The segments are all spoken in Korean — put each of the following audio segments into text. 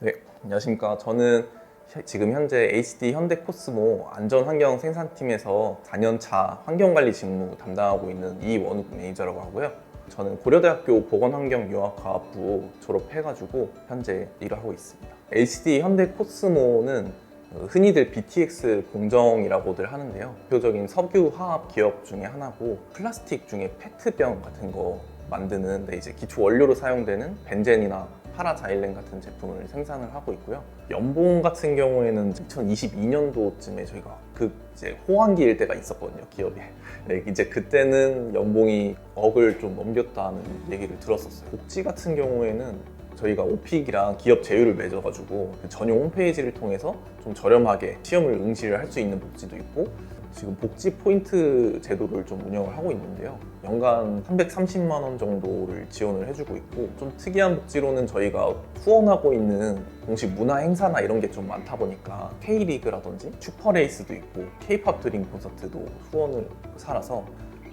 네, 안녕하십니까. 저는 현- 지금 현재 HD 현대 코스모 안전환경 생산팀에서 4년차 환경관리 직무 담당하고 있는 이원욱 매니저라고 하고요. 저는 고려대학교 보건환경유학과학부 졸업해가지고 현재 일을 하고 있습니다. HD 현대 코스모는 어, 흔히들 BTX 공정이라고들 하는데요. 대표적인 석유 화학 기업 중에 하나고 플라스틱 중에 페트병 같은 거 만드는 데 이제 기초 원료로 사용되는 벤젠이나 파라 자일렌 같은 제품을 생산을 하고 있고요. 연봉 같은 경우에는 2022년도쯤에 저희가 그 이제 호황기일 때가 있었거든요, 기업에. 네, 이제 그때는 연봉이 억을 좀 넘겼다는 얘기를 들었었어요. 복지 같은 경우에는 저희가 오픽이랑 기업 제휴를 맺어가지고 그 전용 홈페이지를 통해서 좀 저렴하게 시험을 응시를 할 수 있는 복지도 있고 지금 복지 포인트 제도를 좀 운영을 하고 있는데요. 연간 330만 원 정도를 지원을 해주고 있고 좀 특이한 복지로는 저희가 후원하고 있는 공식 문화 행사나 이런 게 좀 많다 보니까 K리그라든지 슈퍼레이스도 있고 K-팝 드림 콘서트도 후원을 살아서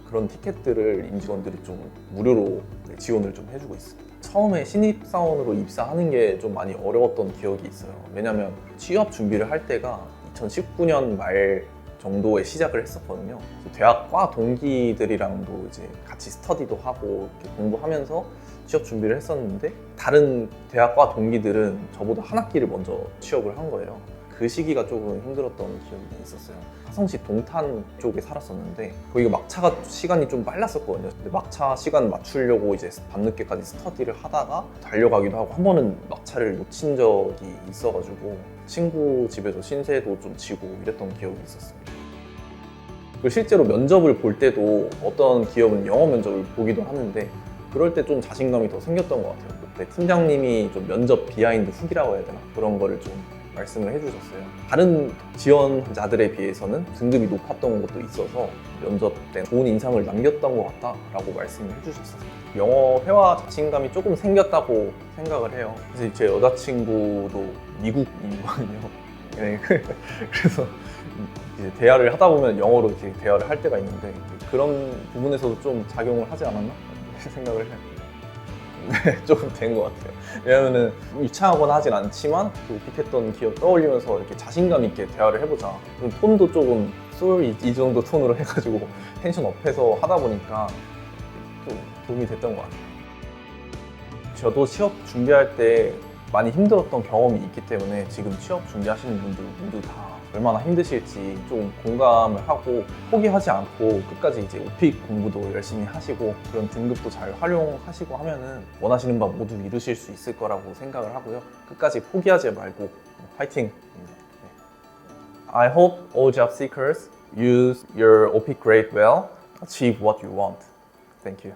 그런 티켓들을 임직원들이 좀 무료로 네, 지원을 좀 해주고 있습니다. 처음에 신입사원으로 입사하는 게 좀 많이 어려웠던 기억이 있어요. 왜냐면 취업 준비를 할 때가 2019년 말 정도에 시작을 했었거든요. 대학과 동기들이랑도 이제 같이 스터디도 하고 공부하면서 취업 준비를 했었는데 다른 대학과 동기들은 저보다 한 학기를 먼저 취업을 한 거예요. 그 시기가 조금 힘들었던 기억이 있었어요. 화성시 동탄 쪽에 살았었는데 거기가 막차가 시간이 좀 빨랐었거든요. 근데 막차 시간 맞추려고 이제 밤늦게까지 스터디를 하다가 달려가기도 하고 한 번은 막차를 놓친 적이 있어가지고 친구 집에서 신세도 좀 지고 이랬던 기억이 있었습니다. 그리고 실제로 면접을 볼 때도 어떤 기업은 영어 면접을 보기도 하는데 그럴 때 좀 자신감이 더 생겼던 것 같아요. 그때 팀장님이 좀 면접 비하인드 후기라고 해야 되나 그런 거를 좀 말씀을 해주셨어요. 다른 지원자들에 비해서는 등급이 높았던 것도 있어서 면접 때 좋은 인상을 남겼던 것 같다라고 말씀을 해주셨어요. 영어 회화 자신감이 조금 생겼다고 생각을 해요. 그래서 제 여자친구도 미국인이거든요. 네, 그래서 이제 대화를 하다 보면 영어로 이렇게 대화를 할 때가 있는데 그런 부분에서도 좀 작용을 하지 않았나 생각을 해요. 네, 조금 된것 같아요. 왜냐면은 유창하거나 하진 않지만 그 빅했던 기억 떠올리면서 이렇게 자신감 있게 대화를 해보자. 그럼 톤도 조금 쏠이 이 정도 톤으로 해가지고 텐션 업해서 하다 보니까 좀 도움이 됐던 것 같아요. 저도 취업 준비할 때 많이 힘들었던 경험이 있기 때문에 지금 취업 준비하시는 분들 모두 다 얼마나 힘드실지 좀 공감을 하고 포기하지 않고 끝까지 이제 오픽 공부도 열심히 하시고 그런 등급도 잘 활용하시고 하면은 원하시는 바 모두 이루실 수 있을 거라고 생각을 하고요. 끝까지 포기하지 말고 파이팅! I hope all job seekers use your OPIC grade well, achieve what you want. Thank you.